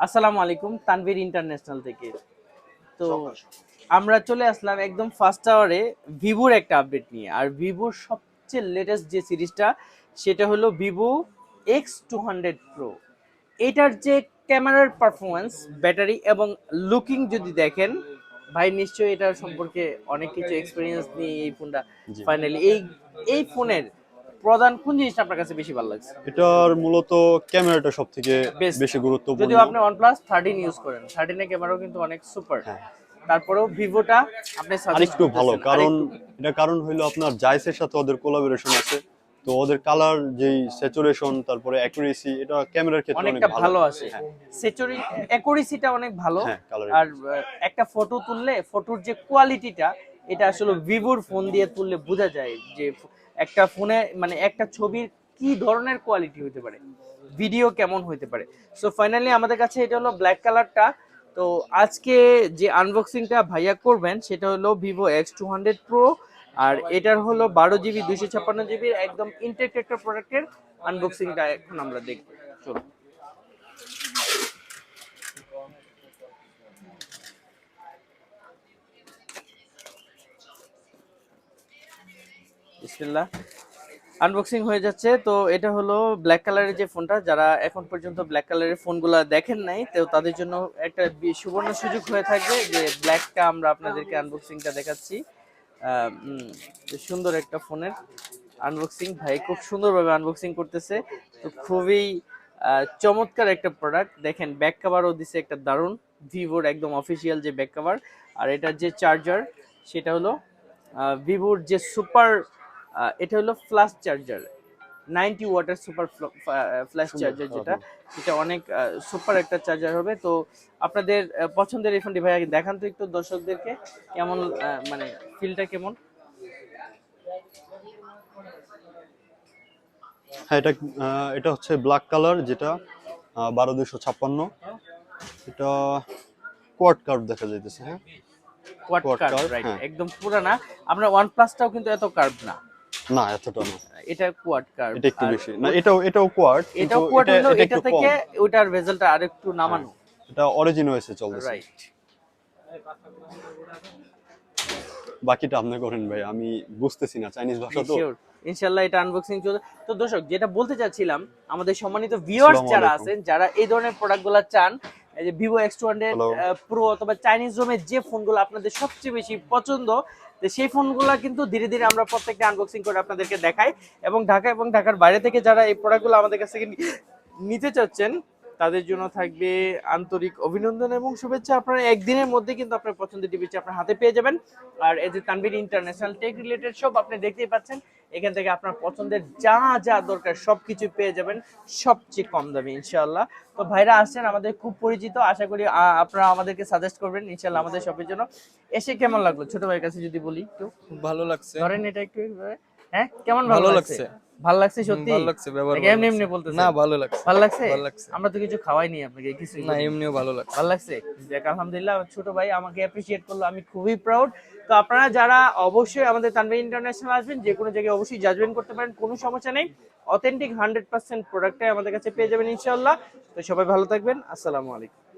আসসালামু আলাইকুম তানভীর ইন্টারন্যাশনাল থেকে। তো আমরা চলে আসলাম একদম ফার্স্ট আওয়ারে ভিভোর একটা আপডেট নিয়ে। আর ভিভোর সবচেয়ে লেটেস্ট যে সিরিজটা সেটা হলো Vivo X two hundred pro এটার যে ক্যামেরার পারফরমেন্স ব্যাটারি এবং লুকিং যদি দেখেন ভাই নিশ্চয়ই এটার সম্পর্কে অনেক কিছু এক্সপিরিয়েন্স নিয়ে এই ফোনটা ফাইনালি এই এই ফোনের প্রধান কোন জিনিসটা আপনার কাছে বেশি ভালো লাগছে? এটার মূলত ক্যামেরাটা সব থেকে বেশি গুরুত্বপূর্ণ। যদিও আপনি OnePlus 13 ইউজ করেন 13 এর ক্যামেরাও কিন্তু অনেক সুপার হ্যাঁ। তারপরেও ভিভোটা আপনি আরেকটু ভালো কারণ এটা কারণ হইল আপনার জাইসের সাথে ওদের কোলাবোরেশন আছে। তো ওদের কালার যেই স্যাচুরেশন তারপরে অ্যাকুরেসি এটা ক্যামেরার ক্ষেত্রে অনেক ভালো। আসে সেচুরি অ্যাকুরেসিটা অনেক ভালো। হ্যাঁ আর একটা ফটো তুললে ফটোর যে কোয়ালিটিটা এটা আসলে ভিভোর ফোন দিয়ে তুললে বোঝা যায় যে একটা ফোনে মানে একটা ছবির কি ধরনের কোয়ালিটি হতে পারে? ভিডিও কেমন হতে পারে? সো ফাইনালি আমাদের কাছে এটা হলো ব্ল্যাক কালারটা তো আজকে যে আনবক্সিংটা ভাইয়া করবেন, সেটা হলো Vivo X two hundred pro আর এটার হলো বারো জিবি দুইশো ছাপ্পান্ন জিবির একদম ইনটেক্ট একটা প্রোডাক্টের আনবক্সিংটা এখন আমরা দেখব। চলো বিসমিল্লাহ। আনবক্সিং হয়ে যাচ্ছে, তো এটা হলো ব্ল্যাক কালারের যে ফোনটা। যারা এখন পর্যন্ত ব্ল্যাক কালারের ফোনগুলো দেখেন নাই, তো তাদের জন্য একটা সুবর্ণ সুযোগ হয়ে থাকবে যে ব্ল্যাকটা আমরা আপনাদেরকে আনবক্সিংটা দেখাচ্ছি। সুন্দর একটা ফোনের আনবক্সিং ভাই খুব সুন্দরভাবে আনবক্সিং করতেছে, তো খুবই চমৎকার একটা প্রোডাক্ট দেখেন ব্যাক কাভারও দিছে একটা দারুণ। ভিভোর একদম অফিসিয়াল যে ব্যাক কাভার আর এটার যে চার্জার সেটা হলো ভিভোর যে সুপার এটা হলো ফ্লাশ চার্জার নাইনটি ওয়াটার সুপার ফ্ল্যাশ চার্জার হ্যাঁ, যেটা সেটা অনেক সুপার একটা চার্জার হবে। তো আপনাদের পছন্দের এই ফোনটি ভাই দেখান তো একটু দর্শকদেরকে কেমন মানে ফিলটা কেমন? হ্যাঁ এটা এটা হচ্ছে ব্ল্যাক কালার যেটা বারো দুশো ছাপ্পান্ন। এটা কোয়াড কার্ড দেখা যাইতেছে হ্যাঁ? কোয়াড কার্ভ রাইট হ্যাঁ। একদম পুরানা। আমরা ওয়ান প্লাসটাও কিন্তু এত কার্ভ না। না এতটা না। এটা কোয়াড কার্ভ এটা একটু বেশি। না এটাও এটাও কোয়াড এটাও কোয়াড হলো এটা থেকে ওটার রেজাল্টটা আরেকটু নামানো। এটা অরিজিন হয়েছে চলতেছে। রাইট বাকিটা আপনি করেন ভাই আমি বুঝতেছি না চাইনিজ ভাষা তো ইনশাআল্লাহ এটা আনবক্সিং চলছে। তো দর্শক যেটা বলতে চাচ্ছিলাম আমাদের সম্মানিত ভিউয়ার্স যারা আছেন যারা এই ধরনের প্রোডাক্টগুলো চান এই যে Vivo X two hundred. Pro অথবা চাইনিজ রোমের যে ফোনগুলো আপনাদের সবচেয়ে বেশি পছন্দ সেই ফোনগুলো কিন্তু ধীরে ধীরে আমরা প্রত্যেকটা আনবক্সিং করে আপনাদেরকে দেখাই এবং ঢাকা এবং ঢাকার বাইরে থেকে যারা এই প্রোডাক্টগুলো আমাদের কাছ থেকে নিতে চাচ্ছেন তাদের জন্য থাকবে আন্তরিক অভিনন্দন এবং শুভেচ্ছা। আপনারা একদিনের মধ্যে কিন্তু আপনার পছন্দের টিভিটি আপনার হাতে পেয়ে যাবেন। আর এই যে তানভীর ইন্টারন্যাশনাল টেক রিলেটেড সব আপনি দেখতেই পাচ্ছেন এখান থেকে আপনার পছন্দের যা যা দরকার সবকিছু পেয়ে যাবেন সবচেয়ে কম দামে ইনশাআল্লাহ। তো ভাইরা আসছেন আমাদের খুব পরিচিত আশা করি আপনারা আমাদেরকে সাজেস্ট করবেন ইনশাআল্লাহ আমাদের শপের জন্য। এসে কেমন লাগল? ছোট ভাইয়ের কাছে যদি বলি একটু। খুব ভালো লাগছে। ধরেন এটা একটু। হ্যাঁ? কেমন ভালো লাগছে। ভালো লাগছে সত্যি? ভালো লাগছে ব্যবহার এমনি এমনি লাগছে। বলতেছেন? না ভালো লাগছে। ভালো লাগছে? ভালো লাগছে। আমরা তো কিছু খাওয়াইনি আপনাকে কিছু না এমনিও ভালো লাগছে। ভালো লাগছে? দেখ আলহামদুলিল্লাহ আমার ছোট ভাই আমাকে অ্যাপ্রিসিয়েট করল আমি খুবই প্রাউড তো আপনারা যারা অবশ্যই আমাদের তানভীর ইন্টারন্যাশনাল আসবেন যে কোনো জায়গায় অবশ্যই জাজমেন্ট করতে পারেন কোনো সমস্যা নেই। অথেন্টিক হান্ড্রেড পার্সেন্ট প্রোডাক্টটাই আমাদের কাছে পেয়ে যাবেন ইনশাআল্লাহ। তো সবাই ভালো থাকবেন। আসসালামু আলাইকুম।